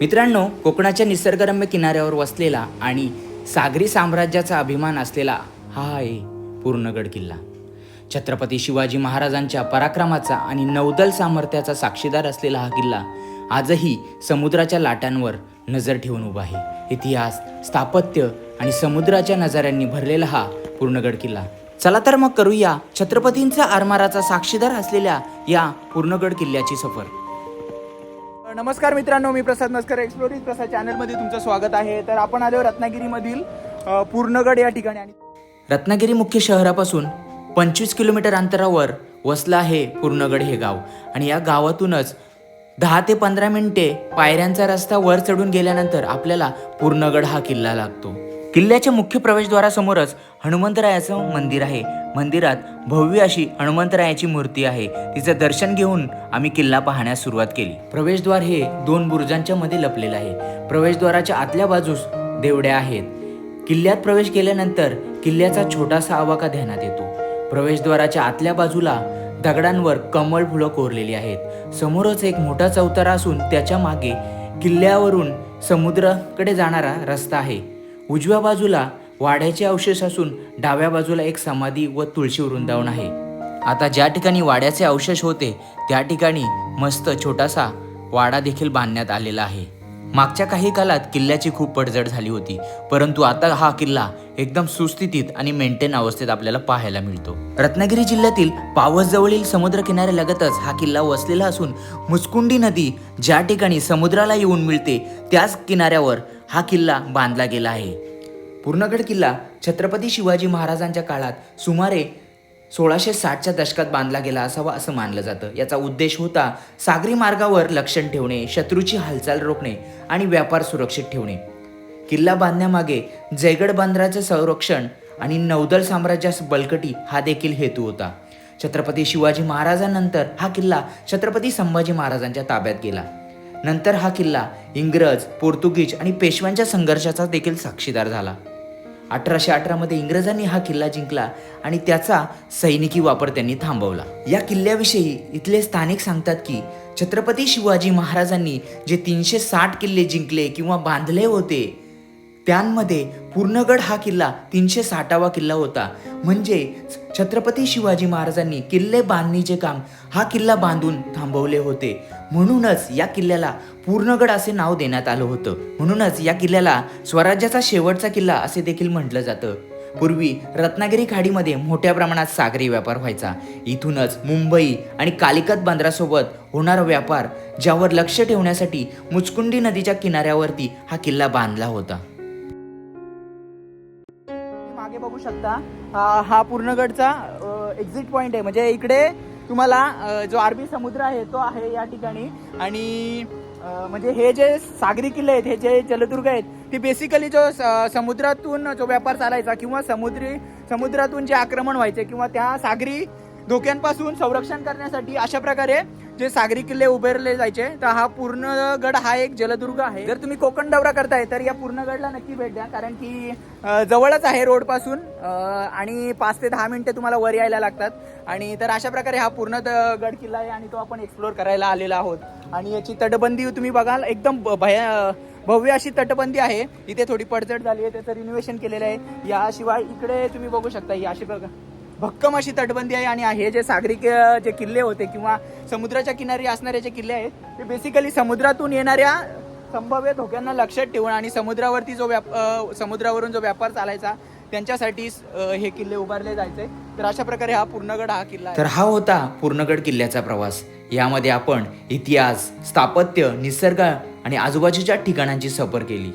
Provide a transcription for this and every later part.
मित्रांनो कोकणाच्या निसर्गरम्य किनाऱ्यावर वसलेला आणि सागरी साम्राज्याचा अभिमान असलेला हा आहे पूर्णगड किल्ला. छत्रपती शिवाजी महाराजांच्या पराक्रमाचा आणि नौदल सामर्थ्याचा साक्षीदार असलेला हा किल्ला आजही समुद्राच्या लाटांवर नजर ठेवून उभा आहे. इतिहास स्थापत्य आणि समुद्राच्या नजाऱ्यांनी भरलेला हा पूर्णगड किल्ला. चला तर मग करूया छत्रपतींचा आरमाराचा साक्षीदार असलेल्या या पूर्णगड किल्ल्याची सफर. नमस्कार मित्रांनो मी प्रसाद नस्कर एक्सप्लोरिंग प्रसाद चॅनलमध्ये तुमचं स्वागत आहे. तर आपण आलो रत्नागिरीमधील पूर्णगड या ठिकाणी. आणि रत्नागिरी मुख्य शहरापासून पंचवीस किलोमीटर अंतरावर वसलं आहे पूर्णगड हे गाव. आणि या गावातूनच दहा ते पंधरा मिनिटे पायऱ्यांचा रस्ता वर चढून गेल्यानंतर आपल्याला पूर्णगड हा किल्ला लागतो. किल्ल्याच्या मुख्य प्रवेशद्वारासमोरच हनुमंतरायाचं मंदिर आहे. मंदिरात भव्य अशी हनुमंतरायाची मूर्ती आहे. तिचं दर्शन घेऊन आम्ही किल्ला पाहण्यास सुरुवात केली. प्रवेशद्वार हे दोन बुरुजांच्या मध्ये लपलेलं आहे. प्रवेशद्वाराच्या आतल्या बाजूस देवड्या आहेत. किल्ल्यात प्रवेश केल्यानंतर किल्ल्याचा छोटासा आवाका ध्यानात येतो. प्रवेशद्वाराच्या आतल्या बाजूला दगडांवर कमळ फुलं कोरलेली आहेत. समोरच एक मोठा चौतारा असून त्याच्यामागे किल्ल्यावरून समुद्राकडे जाणारा रस्ता आहे. उजव्या बाजूला वाड्याचे अवशेष असून डाव्या बाजूला एक समाधी व तुळशी वृंदावन आहे. आता ज्या ठिकाणी वाड्याचे अवशेष होते त्या ठिकाणी मस्त छोटासा वाडा देखील बांधण्यात आलेला आहे. मागच्या काही काळात किल्ल्याची खूप पडझड झाली होती परंतु आता हा किल्ला एकदम सुस्थितीत आणि मेंटेन अवस्थेत आपल्याला पाहायला मिळतो. रत्नागिरी जिल्ह्यातील पावसजवळील समुद्र किनाऱ्यालगतच हा किल्ला वसलेला असून मुचकुंडी नदी ज्या ठिकाणी समुद्राला येऊन मिळते त्याच किनाऱ्यावर हा किल्ला बांधला गेला आहे. पूर्णगड किल्ला छत्रपती शिवाजी महाराजांच्या काळात सुमारे सोळाशे साठच्या दशकात बांधला गेला असावा असं मानलं जातं. याचा उद्देश होता सागरी मार्गावर लक्षण ठेवणे शत्रूची हालचाल रोखणे आणि व्यापार सुरक्षित ठेवणे. किल्ला बांधण्यामागे जयगड बंदराचं संरक्षण आणि नौदल साम्राज्यास बळकटी हा देखील हेतू होता. छत्रपती शिवाजी महाराजांनंतर हा किल्ला छत्रपती संभाजी महाराजांच्या ताब्यात गेला. नंतर हा किल्ला इंग्रज पोर्तुगीज आणि पेशव्यांच्या संघर्षाचा देखील साक्षीदार झाला. अठराशे अठरामध्ये इंग्रजांनी हा किल्ला जिंकला आणि त्याचा सैनिकी वापर त्यांनी थांबवला. या किल्ल्याविषयी इथले स्थानिक सांगतात की छत्रपती शिवाजी महाराजांनी जे तीनशे साठ किल्ले जिंकले किंवा बांधले होते त्यांमध्ये पूर्णगड हा किल्ला तीनशे साठावा किल्ला होता. म्हणजे छत्रपती शिवाजी महाराजांनी किल्ले बांधणीचे काम हा किल्ला बांधून थांबवले होते. म्हणूनच या किल्ल्याला पूर्णगड असे नाव देण्यात आलं होतं. म्हणूनच या किल्ल्याला स्वराज्याचा शेवटचा किल्ला असे देखील म्हटलं जातं. पूर्वी रत्नागिरी खाडीमध्ये मोठ्या प्रमाणात सागरी व्यापार व्हायचा. इथूनच मुंबई आणि कालिकत बंदरासोबत होणारा व्यापार ज्यावर लक्ष ठेवण्यासाठी मुचकुंडी नदीच्या किनाऱ्यावरती हा किल्ला बांधला होता. तुम्ही बघू शकता. हा पूर्णगडचा एक्झिट पॉइंट आहे. म्हणजे इकडे तुम्हाला जो अरबी समुद्र आहे तो आहे या ठिकाणी. आणि म्हणजे हे जे सागरी किल्ले आहेत हे जे जलदुर्ग आहेत ते बेसिकली जो स- समुद्रातून जो व्यापार चालायचा किंवा समुद्री समुद्रातून जे आक्रमण व्हायचे किंवा त्या सागरी धोक्यांपासून संरक्षण करण्यासाठी अशा प्रकारे जे सागरी किल्ले उभारले जायचे तर हा पूर्णगड हा एक जलदुर्ग आहे. जर तुम्ही कोकण दौरा करताय तर या पूर्णगडला नक्की भेट द्या कारण की जवळच आहे रोडपासून आणि पाच ते दहा मिनिटे तुम्हाला वर यायला लागतात. आणि तर अशा प्रकारे हा पूर्ण द- गड किल्ला आहे आणि तो आपण एक्सप्लोर करायला आलेला आहोत. आणि याची तटबंदी तुम्ही बघाल एकदम भय भया भव्य अशी तटबंदी आहे. इथे थोडी पडझड झाली आहे त्याचं रिनोव्हेशन केलेलं आहे. याशिवाय इकडे तुम्ही बघू शकता ही अशी बघा. भक्कम अशी तटबंदी आहे आणि हे जे सागरी जे किल्ले होते किंवा समुद्राच्या किनारी असणारे जे किल्ले आहेत ते बेसिकली समुद्रातून येणाऱ्या संभाव्य धोक्यांना लक्षात ठेवून आणि समुद्रावरती जो व्याप समुद्रावरून जो व्यापार चालायचा त्यांच्यासाठी हे किल्ले उभारले जायचे. तर अशा प्रकारे हा पूर्णगड हा किल्ला तर हा होता पूर्णगड किल्ल्याचा प्रवास. यामध्ये आपण इतिहास स्थापत्य निसर्ग आणि आजूबाजूच्या ठिकाणांची सफर केली.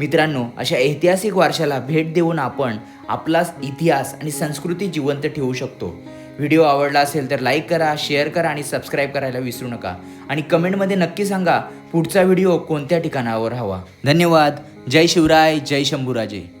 मित्रांनो अशा ऐतिहासिक वारशाला भेट देऊन आपण आपला इतिहास आणि संस्कृती जिवंत ठेवू शकतो. व्हिडिओ आवडला असेल तर लाईक करा शेअर करा आणि सबस्क्राईब करायला विसरू नका. आणि कमेंटमध्ये नक्की सांगा पुढचा व्हिडिओ कोणत्या ठिकाणावर हवा? धन्यवाद. जय शिवराय जय शंभूराजे.